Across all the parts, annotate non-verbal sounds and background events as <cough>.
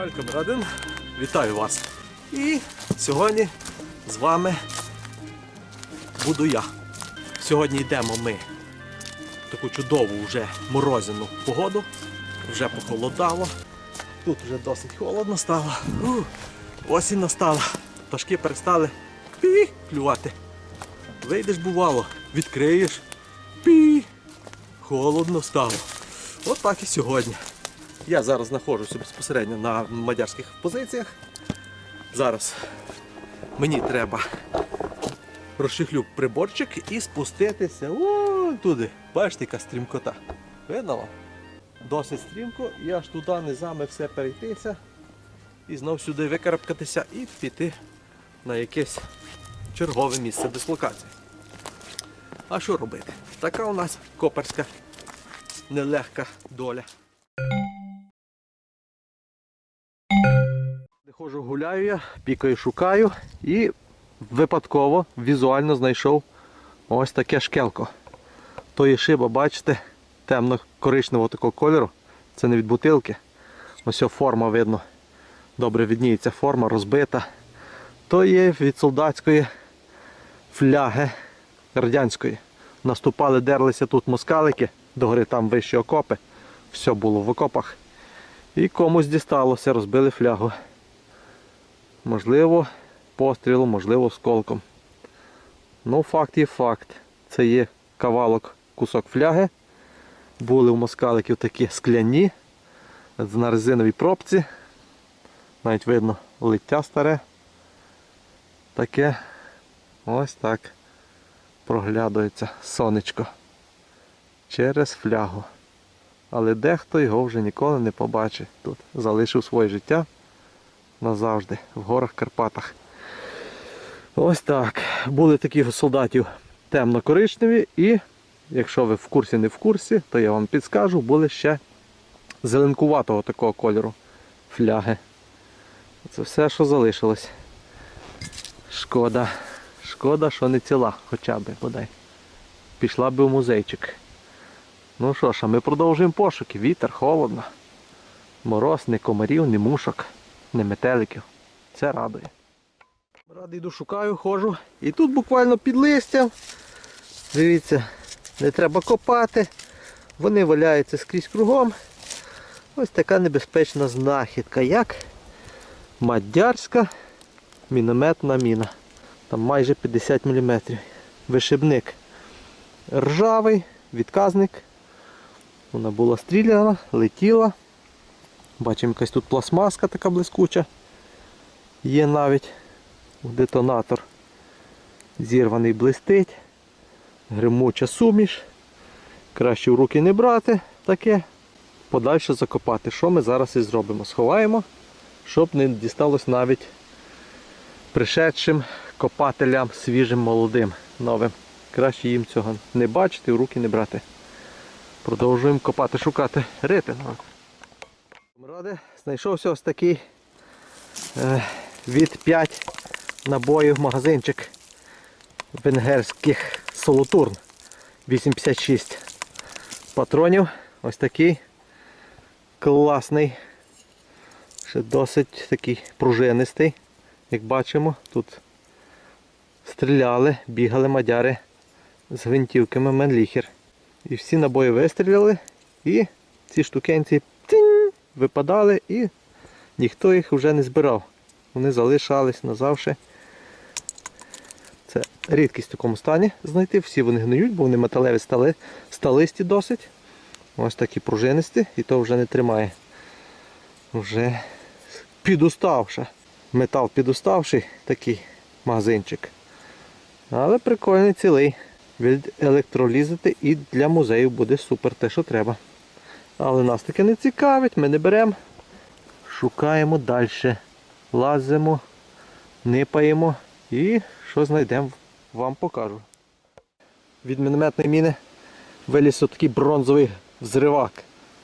Михайло Камерадин, вітаю вас. І сьогодні з вами буду я. Сьогодні йдемо ми в таку чудову вже морозяну погоду. Вже похолодало. Тут вже досить холодно стало. Ух, осінь настала. Пташки перестали пі клювати. Вийдеш, бувало, відкриєш. Пі. Холодно стало. От так і сьогодні. Я зараз знаходжуся безпосередньо на мадярських позиціях. Зараз мені треба розшихлю приборчик і спуститися о, туди. Бачите, яка стрімкота. Видно вам? Досить стрімко і аж туди низами все перейтися. І знов сюди викарабкатися і піти на якесь чергове місце дислокації. А що робити? Така у нас коперська нелегка доля. Гуляю я, пікаю, шукаю і випадково візуально знайшов ось таке шкелко. То є шиба, бачите, темно-коричневого такого кольору. Це не від бутилки. Ось форма видно. Добре відніється форма розбита. То є від солдатської фляги радянської. Наступали, дерлися тут москалики, догори там вищі окопи. Все було в окопах. І комусь дісталося, розбили флягу. Можливо, пострілом, можливо, сколком. Ну, факт є факт. Це є кавалок, кусок фляги. Були у москаликів такі скляні, на резиновій пробці. Навіть видно лиття старе. Таке ось так проглядується сонечко через флягу. Але дехто його вже ніколи не побачить. Тут залишив своє життя назавжди в горах Карпатах. Ось так. Були такі солдатів темно-коричневі і, якщо ви в курсі не в курсі, то я вам підскажу, були ще зеленкуватого такого кольору фляги. Це все, що залишилось. Шкода. Шкода, що не ціла хоча б бодай. Пішла би в музейчик. Ну що ж, а ми продовжуємо пошуки. Вітер, холодно. Мороз, не комарів, не мушок, не метеликів. Це радує. Радий йду, шукаю, ходжу. І тут буквально під листям. Дивіться, не треба копати. Вони валяються скрізь кругом. Ось така небезпечна знахідка, як мадярська мінометна міна. Там майже 50 мм. Вишибник ржавий, відказник. Вона була стріляна, летіла. Бачимо якась тут пластмаска така блискуча. Є навіть детонатор. Зірваний блистить. Гримуча суміш. Краще в руки не брати таке. Подальше закопати. Що ми зараз і зробимо? Сховаємо, щоб не дісталось навіть пришедшим копателям свіжим, молодим, новим. Краще їм цього не бачити, в руки не брати. Продовжуємо копати, шукати рити. Ради, знайшовся ось такий е, від 5 набоїв магазинчик венгерських солотурн 856 патронів. Ось такий класний, ще досить такий пружинистий. Як бачимо, тут стріляли, бігали мадяри з гвинтівками Менліхер. І всі набої вистріляли і ці штукенці випадали і ніхто їх вже не збирав. Вони залишались назавжди. Це рідкість в такому стані знайти. Всі вони гниють, бо вони металеві стали, сталисті досить. Ось такі пружинисті і то вже не тримає. Вже підуставши. Метал підуставший такий магазинчик. Але прикольний цілий. Від електролізити і для музею буде супер те, що треба. Але нас таке не цікавить, ми не беремо. Шукаємо далі. Лазимо, нипаємо і що знайдемо, вам покажу. Від мінометної міни виліз такий бронзовий взривак.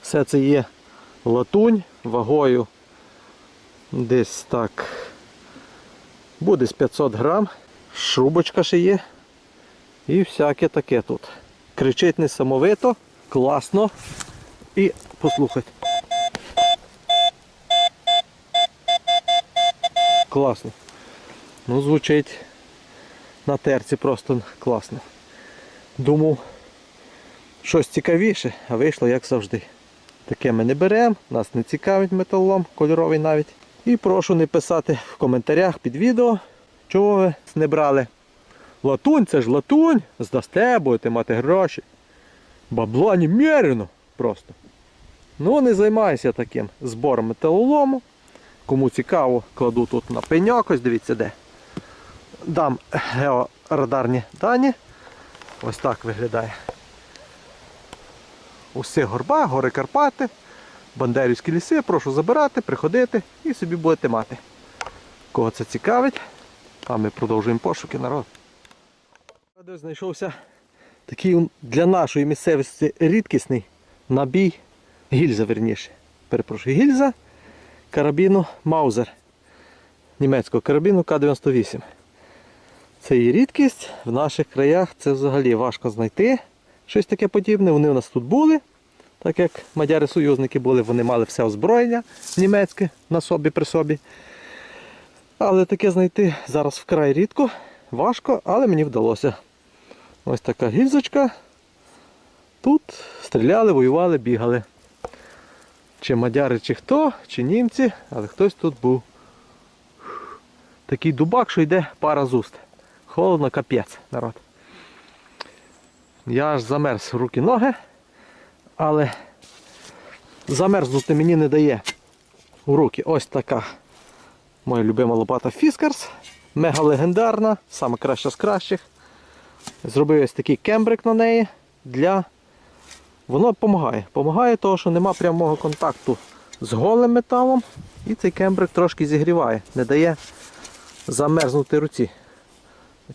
Все це є латунь вагою десь так. Буде з 500 грам. Шубочка ще є. І всяке таке тут. Кричить несамовито, класно. І послухайте. класно. Ну, звучить на терці просто класно. Думав, щось цікавіше, а вийшло як завжди. Таке ми не беремо, нас не цікавить металолом, кольоровий навіть. І прошу не писати в коментарях під відео, чого ви не брали. Латунь, це ж латунь, здасте, будете мати гроші. Бабла немерено просто. Ну, не займаюся таким збором металолому. Кому цікаво, кладу тут на пеньок, ось дивіться де. Дам георадарні дані. Ось так виглядає. Усі горба, гори Карпати, Бандерівські ліси, прошу забирати, приходити і собі будете мати. Кого це цікавить, а ми продовжуємо пошуки народ. Знайшовся такий для нашої місцевості рідкісний набій гільза, верніше. Перепрошую, гільза карабіну Маузер. Німецького карабіну К-98. Це і рідкість. В наших краях це взагалі важко знайти щось таке подібне. Вони у нас тут були, так як мадяри-союзники були, вони мали все озброєння німецьке на собі при собі. Але таке знайти зараз вкрай рідко, важко, але мені вдалося. Ось така гільзочка. Тут стріляли, воювали, бігали. Чи мадяри, чи хто, чи німці, але хтось тут був. Такий дубак, що йде пара з уст. Холодно, капець, народ. Я аж замерз руки ноги, але замерзнути мені не дає у руки ось така моя любима лопата Fiskars. Мега легендарна, саме краща з кращих. Зробив ось такий кембрик на неї для. Воно допомагає. Помагає того, що нема прямого контакту з голим металом. І цей кембрик трошки зігріває, не дає замерзнути руці.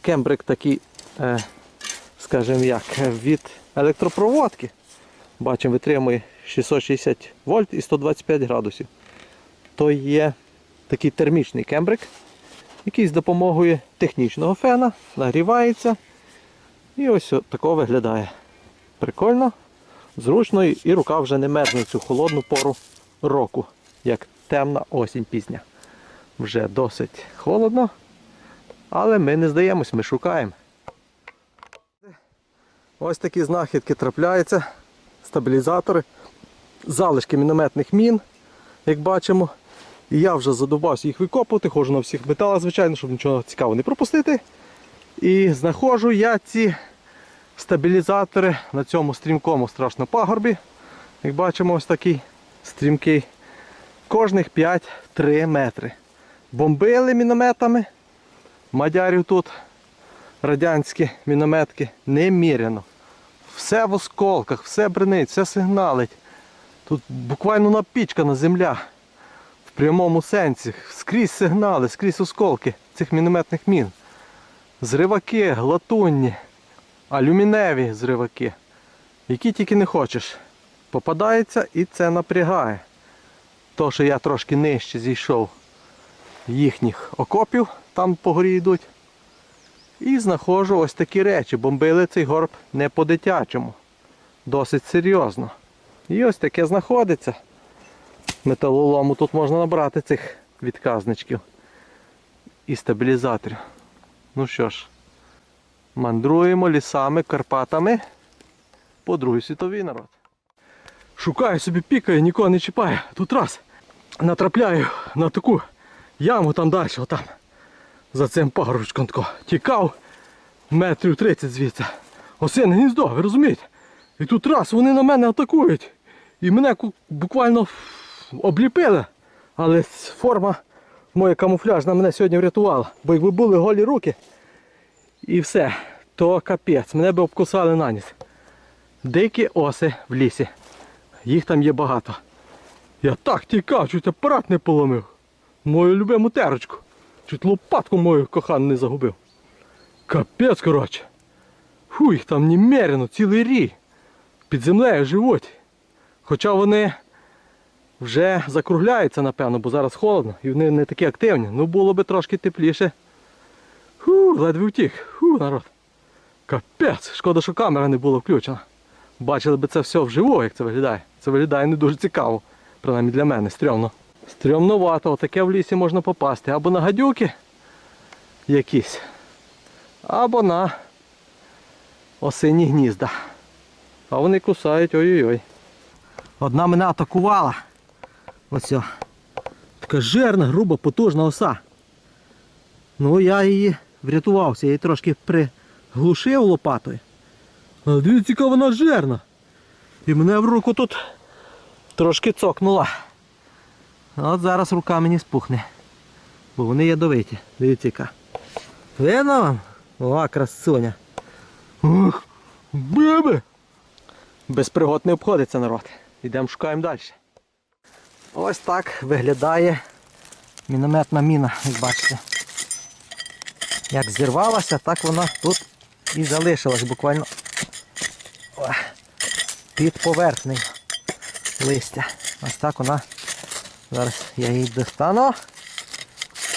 Кембрик такий, е, скажімо як, від електропроводки. Бачимо, витримує 660 вольт і 125 градусів. То є такий термічний кембрик, який з допомогою технічного фена нагрівається. І ось такого виглядає. Прикольно, зручно і рука вже не мерзне в цю холодну пору року, як темна осінь пізня. Вже досить холодно, але ми не здаємось, ми шукаємо. Ось такі знахідки трапляються, стабілізатори, залишки мінометних мін, як бачимо. І я вже задовбався їх викопувати, ходжу на всіх металах, звичайно, щоб нічого цікавого не пропустити. І знаходжу я ці стабілізатори на цьому стрімкому страшно пагорбі. Як бачимо, ось такий стрімкий. Кожних 5-3 метри. Бомбили мінометами. Мадярів тут радянські мінометки неміряно. Все в осколках, все бренить, все сигналить. Тут буквально напічкана земля. В прямому сенсі. Скрізь сигнали, скрізь осколки цих мінометних мін. Зриваки, латунні, алюміневі зриваки. Які тільки не хочеш. Попадається і це напрягає. То, що я трошки нижче зійшов їхніх окопів, там по горі йдуть. І знаходжу ось такі речі. Бомбили цей горб не по-дитячому. Досить серйозно. І ось таке знаходиться. Металолому тут можна набрати цих відказничків і стабілізаторів. Ну що ж, мандруємо лісами, Карпатами по Другій світовій народ. Шукаю собі пікаю, нікого не чіпаю. Тут раз натрапляю на таку яму там далі, отам. За цим пагорочком тако. Тікав метрів 30 звідси. Осине гніздо, ви розумієте? І тут раз вони на мене атакують. І мене буквально обліпили. Але форма моя камуфляжна мене сьогодні врятувала. Бо якби були голі руки і все, то капець, мене би обкусали на ніс. Дикі оси в лісі. Їх там є багато. Я так тікав, чуть апарат не поломив. Мою любиму терочку. Чуть лопатку мою кохану не загубив. Капець, коротше. Фу, їх там немерено, цілий рій. Під землею живуть. Хоча вони вже закругляються, напевно, бо зараз холодно і вони не такі активні. Ну було би трошки тепліше. Фу, ледве втік. Фу, народ. Капець, шкода, що камера не була включена. Бачили би це все вживу, як це виглядає. Це виглядає не дуже цікаво. Принаймні для мене, стрьомно. Стрьомновато, таке в лісі можна попасти. Або на гадюки якісь, або на осинні гнізда. А вони кусають ой-ой-ой. Одна мене атакувала. Ось. Така жирна, груба, потужна оса. Ну я її врятувався, я її трошки приглушив лопатою. Але дивіться, яка вона жирна. І мене в руку тут трошки цокнула. От зараз рука мені спухне. Бо вони ядовиті. Дивіться яка. Видно вам? О, красуня. Ух, бебе! Без пригод не обходиться народ. Йдемо шукаємо далі. Ось так виглядає мінометна міна, як бачите. Як зірвалася, так вона тут і залишилась буквально під поверхнею листя. Ось так вона. Зараз я її достану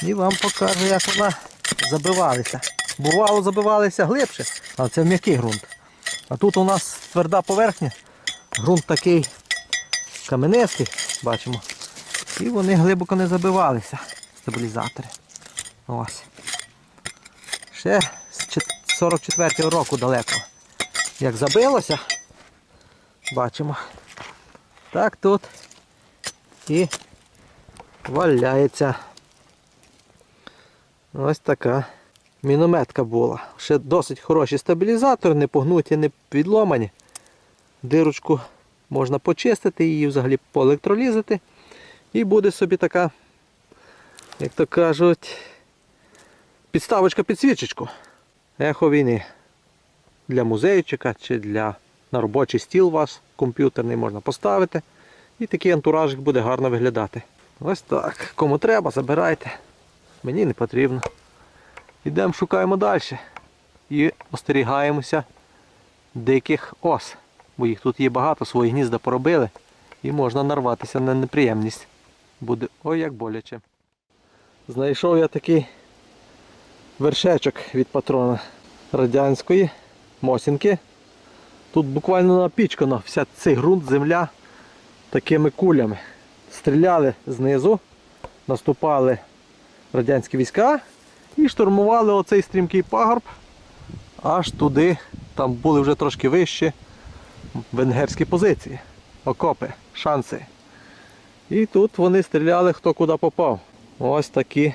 і вам покажу, як вона забивалася. Бувало, забивалися глибше, але це м'який ґрунт. А тут у нас тверда поверхня, ґрунт такий каменистий, бачимо. І вони глибоко не забивалися, стабілізатори. Ось. Ще з 44-го року далеко. Як забилося, бачимо. Так тут і валяється. Ось така мінометка була. Ще досить хороший стабілізатор, не погнуті, не відломані. Дирочку можна почистити, її взагалі поелектролізати. І буде собі така, як то кажуть, підставочка під свічечку. Ехо війни. Для музейчика чи для на робочий стіл у вас комп'ютерний можна поставити. І такий антуражик буде гарно виглядати. Ось так. Кому треба, забирайте. Мені не потрібно. Йдемо шукаємо далі. І остерігаємося диких ос. Бо їх тут є багато, свої гнізда поробили. І можна нарватися на неприємність. Буде ой як боляче. Знайшов я такий вершечок від патрона радянської мосінки. Тут буквально напічкано вся цей ґрунт, земля такими кулями. Стріляли знизу, наступали радянські війська і штурмували оцей стрімкий пагорб аж туди, там були вже трошки вищі венгерські позиції, окопи, шанси. І тут вони стріляли хто куди попав. Ось такі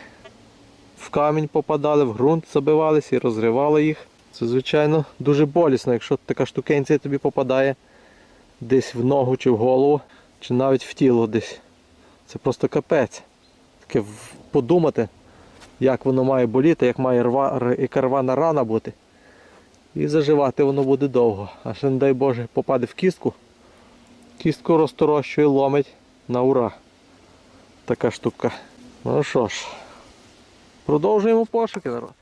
в камінь попадали, в ґрунт забивалися і розривали їх. Це, звичайно, дуже болісно, якщо така штукенція тобі попадає десь в ногу чи в голову, чи навіть в тіло десь. Це просто капець. Таке подумати, як воно має боліти, як має рва, яка рвана рана бути. І заживати воно буде довго. А ще, не дай Боже, попаде в кістку. Кістку розторощує, ломить на ура. Така штука. Ну що ж, продовжуємо пошуки, народ.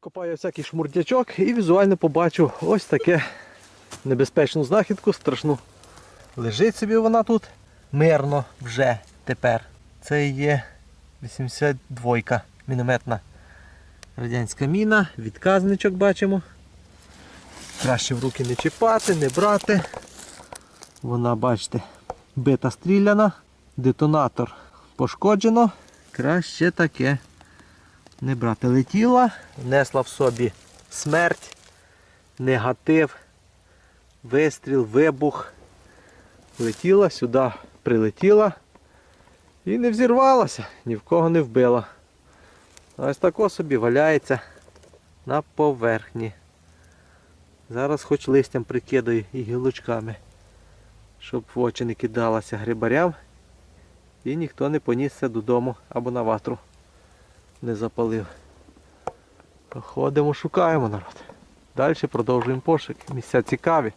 Копаю всякий шмурдячок і візуально побачу ось таке небезпечну знахідку, страшну. Лежить собі вона тут мирно вже тепер. Це є 82 мінометна радянська міна, відказничок бачимо. Краще в руки не чіпати, не брати. Вона, бачите, бита стріляна, детонатор пошкоджено. Краще таке не брати. Летіла, несла в собі смерть, негатив, вистріл, вибух. Летіла, сюди прилетіла і не взірвалася, ні в кого не вбила. Ось тако собі валяється на поверхні. Зараз хоч листям прикидаю і гілочками, щоб в очі не кидалася грибарям і ніхто не понісся додому або на ватру не запалив. Ходимо, шукаємо народ. Далі продовжуємо пошуки. Місця цікаві.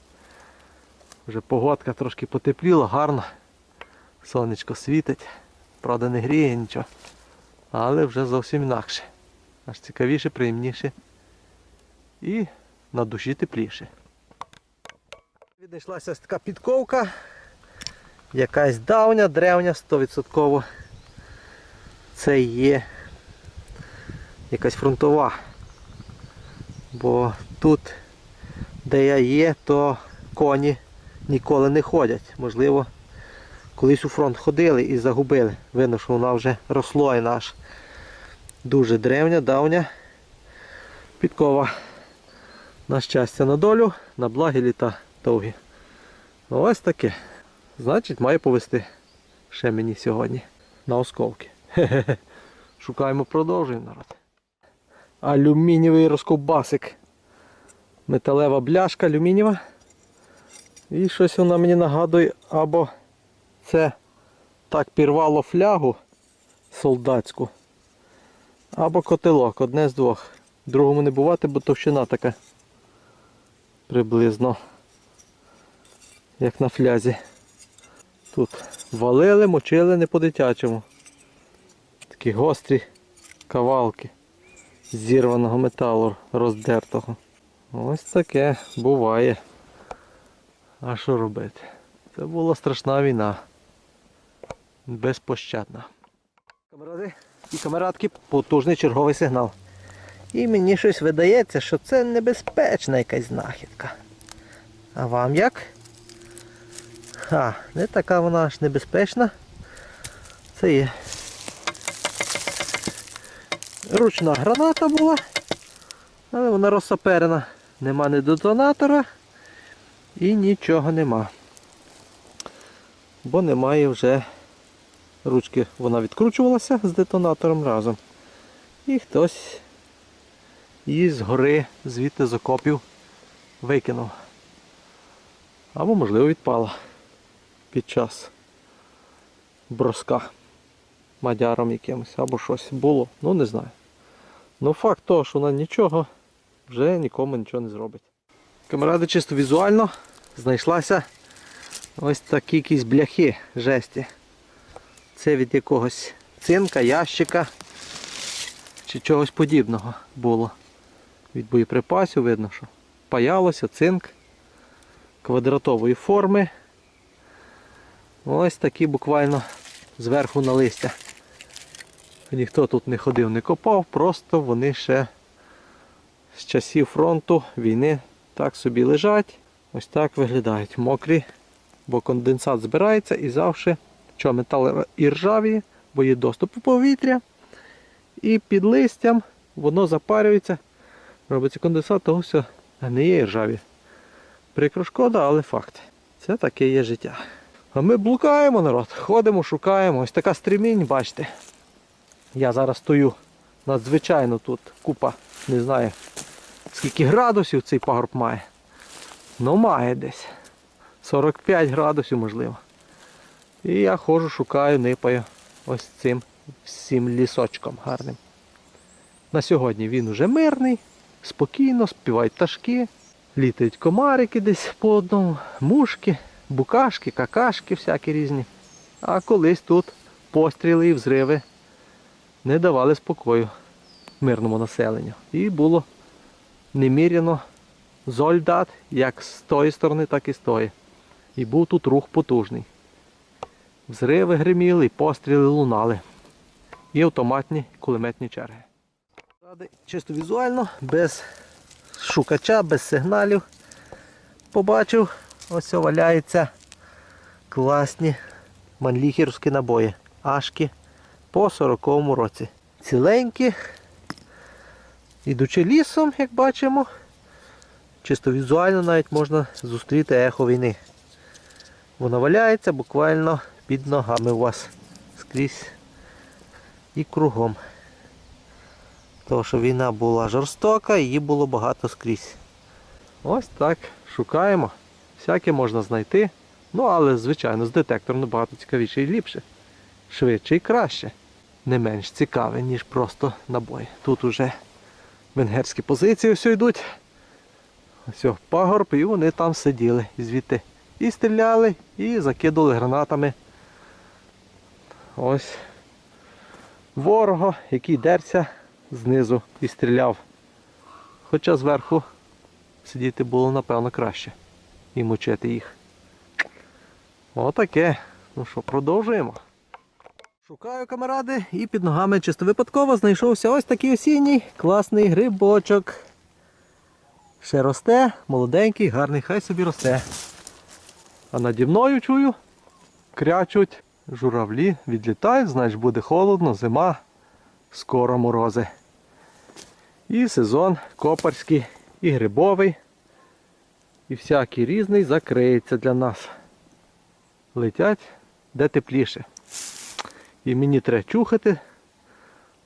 Вже погодка трошки потепліла, гарно. Сонечко світить. Правда не гріє нічого. Але вже зовсім інакше. Аж цікавіше, приємніше. І на душі тепліше. Віднайшлася ось така підковка. Якась давня, древня, 100%. Це є якась фронтова. Бо тут, де я є, то коні ніколи не ходять. Можливо, Колись у фронт ходили і загубили. Видно, що вона вже рослойна аж. Дуже древня, давня. Підкова. На щастя, на долю, на благі літа довгі. Ось таке. Значить, має повести ще мені сьогодні на осколки. <laughs> Шукаємо, продовжуємо народ. Алюмінієвий розковбасик. Металева бляшка алюмінієва. І щось вона мені нагадує, або це так пірвало флягу солдатську, або котелок, одне з двох. Другому не бувати, бо товщина така приблизно, як на флязі. Тут валили, мочили не по-дитячому. Такі гострі кавалки зірваного металу роздертого. Ось таке буває. А що робити? Це була страшна війна. Безпощадна. Камеради і камерадки потужний черговий сигнал. І мені щось видається, що це небезпечна якась знахідка. А вам як? Ха, не така вона аж небезпечна. Це є. Ручна граната була, але вона розсаперена. Нема ні детонатора і нічого нема. Бо немає вже ручки, вона відкручувалася з детонатором разом. І хтось її згори звідти з окопів викинув. Або можливо відпала під час броска мадяром якимось або щось було, ну не знаю. Ну факт того, що вона нічого вже нікому нічого не зробить. Камеради чисто візуально знайшлася ось такі якісь бляхи жесті. Це від якогось цинка, ящика чи чогось подібного було. Від боєприпасів видно, що паялося цинк квадратової форми. Ось такі буквально зверху на листя. Ніхто тут не ходив, не копав, просто вони ще з часів фронту війни так собі лежать. Ось так виглядають. Мокрі, бо конденсат збирається і завжди, що метал і ржавіє, бо є доступ у повітря. І під листям воно запарюється. Робиться конденсат, того все гниє і ржаві. Прикро шкода, але факт. Це таке є життя. А ми блукаємо народ, ходимо, шукаємо. Ось така стрімінь, бачите. Я зараз стою надзвичайно тут купа, не знаю скільки градусів цей пагорб має. Ну має десь. 45 градусів можливо. І я ходжу, шукаю, нипаю ось цим всім лісочком гарним. На сьогодні він уже мирний, спокійно, співають пташки, літають комарики десь по одному, мушки, букашки, какашки всякі різні. А колись тут постріли і взриви не давали спокою мирному населенню. І було неміряно зольдат як з тої сторони, так і з тої. І був тут рух потужний. Взриви гриміли, постріли лунали. І автоматні кулеметні черги. Чисто візуально, без шукача, без сигналів. Побачив, ось валяються класні манліхерські набої. Ашки по 40-му році. Ціленькі. Ідучи лісом, як бачимо, чисто візуально навіть можна зустріти ехо війни. Вона валяється буквально під ногами у вас скрізь і кругом. Тому що війна була жорстока, її було багато скрізь. Ось так шукаємо. Всяке можна знайти. Ну, але, звичайно, з детектором набагато цікавіше і ліпше. Швидше і краще. Не менш цікаве, ніж просто набої. Тут уже венгерські позиції все йдуть. Ось пагорб, і вони там сиділи звідти. І стріляли, і закидували гранатами. Ось ворога, який дерся знизу і стріляв. Хоча зверху сидіти було напевно краще і мочити їх. Отаке. Ну що, продовжуємо. Шукаю камеради і під ногами чисто випадково знайшовся ось такий осінній класний грибочок. Ще росте, молоденький, гарний, хай собі росте. А наді мною чую крячуть, журавлі відлітають, значить буде холодно, зима, скоро морози. І сезон копарський і грибовий, і всякий різний закриється для нас. Летять де тепліше. І мені треба чухати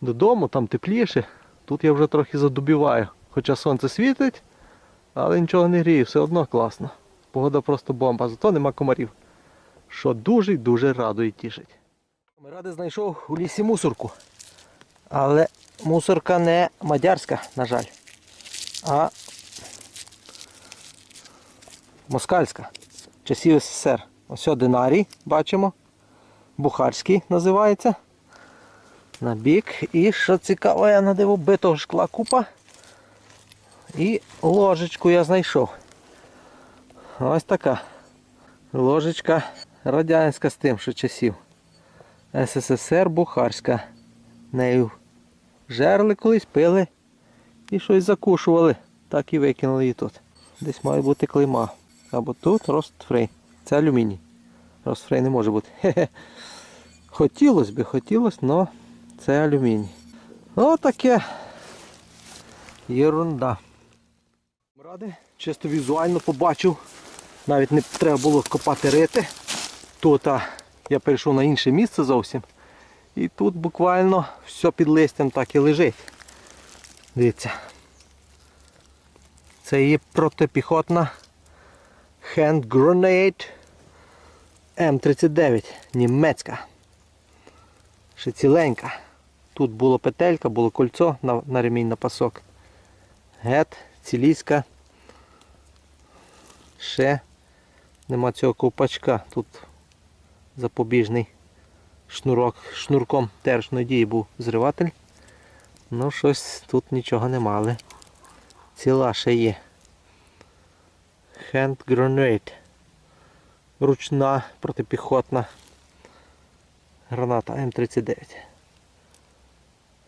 додому, там тепліше. Тут я вже трохи задубіваю. Хоча сонце світить, але нічого не гріє, все одно класно. Погода просто бомба, зато нема комарів. Що дуже й дуже радує тішить. Ради знайшов у лісі мусорку. Але мусорка не мадярська, на жаль, а москальська. Часів СССР. Ось динарій бачимо. Бухарський називається. На бік. І що цікаво, я надивив битого шкла купа. І ложечку я знайшов. Ось така. Ложечка радянська з тим, що часів. СССР Бухарська. Нею жерли колись, пили і щось закушували. Так і викинули її тут. Десь має бути клейма. Або тут ростфрей. Це алюміній. Ростфрей не може бути. Хе-хе. Хотілося би, хотілося, але це алюміній. Отаке. Єрунда. Ради, чисто візуально побачив. Навіть не треба було копати рити. Тут а, я перейшов на інше місце зовсім. І тут буквально все під листям так і лежить. Дивіться. Це є протипіхотна Hand Grenade М39 німецька. Ще ціленька. Тут було петелька, було кольцо на, на ремінь на пасок. Гет, ціліська. Ще нема цього ковпачка. Тут запобіжний шнурок, шнурком тершної дії був зриватель. Ну щось тут нічого не мали. Ціла ще є. Hand grenade. Ручна протипіхотна граната М39.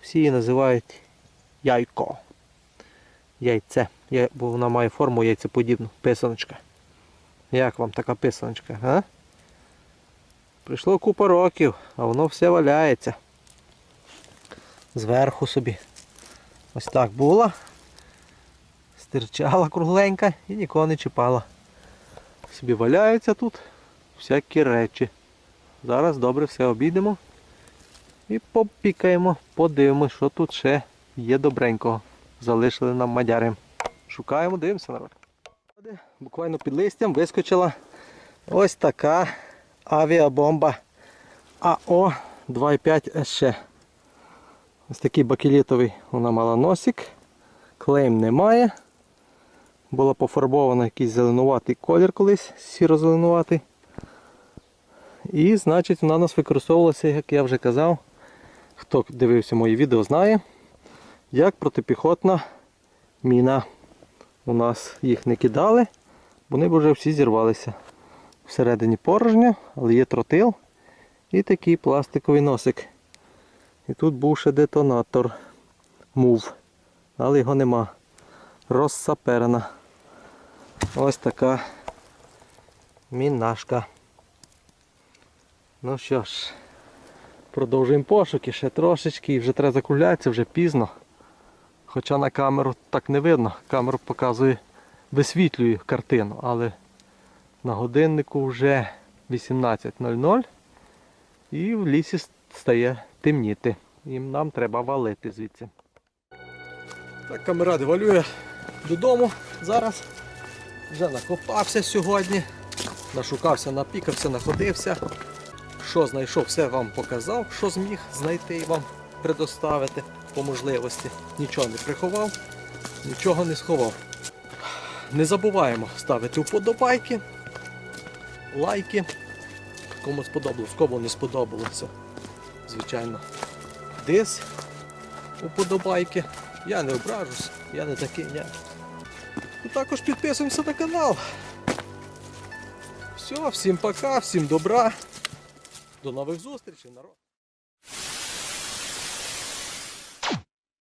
Всі її називають яйко. Яйце. Я- Бо вона має форму яйцеподібну. Писаночка. Як вам така писаночка, а? Прийшло купа років, а воно все валяється. Зверху собі. Ось так була. Стирчала кругленька і нікого не чіпала. Собі валяються тут всякі речі. Зараз добре все обійдемо і попікаємо, подивимось, що тут ще є добренького. Залишили нам мадяри. Шукаємо, дивимося народ. Буквально під листям вискочила ось така авіабомба АО 2,5 СШ. Ось такий бакелітовий вона мала носик. Клейм немає. Була пофарбована якийсь зеленуватий колір колись, сіро-зеленуватий. І значить вона у нас використовувалася, як я вже казав, хто дивився мої відео, знає, як протипіхотна міна. У нас їх не кидали, вони б вже всі зірвалися. Всередині порожньо, але є тротил і такий пластиковий носик. І тут був ще детонатор мув, але його нема. Розсаперена. Ось така мінашка. Ну що ж, продовжуємо пошуки ще трошечки і вже треба закруглятися, вже пізно. Хоча на камеру так не видно. Камера показує, висвітлює картину, але на годиннику вже 18.00 і в лісі стає темніти. І нам треба валити звідси. Так, камеради, валю я додому зараз. Вже накопався сьогодні. Нашукався, напікався, находився. Що знайшов, все вам показав, що зміг знайти і вам предоставити по можливості. Нічого не приховав, нічого не сховав. Не забуваємо ставити вподобайки, лайки. Кому сподобалось, кому не сподобалося. Звичайно, дис уподобайки. Я не ображусь, я не такий. І також підписуємося на канал. Все, всім пока, всім добра. До нових зустрічей, народ.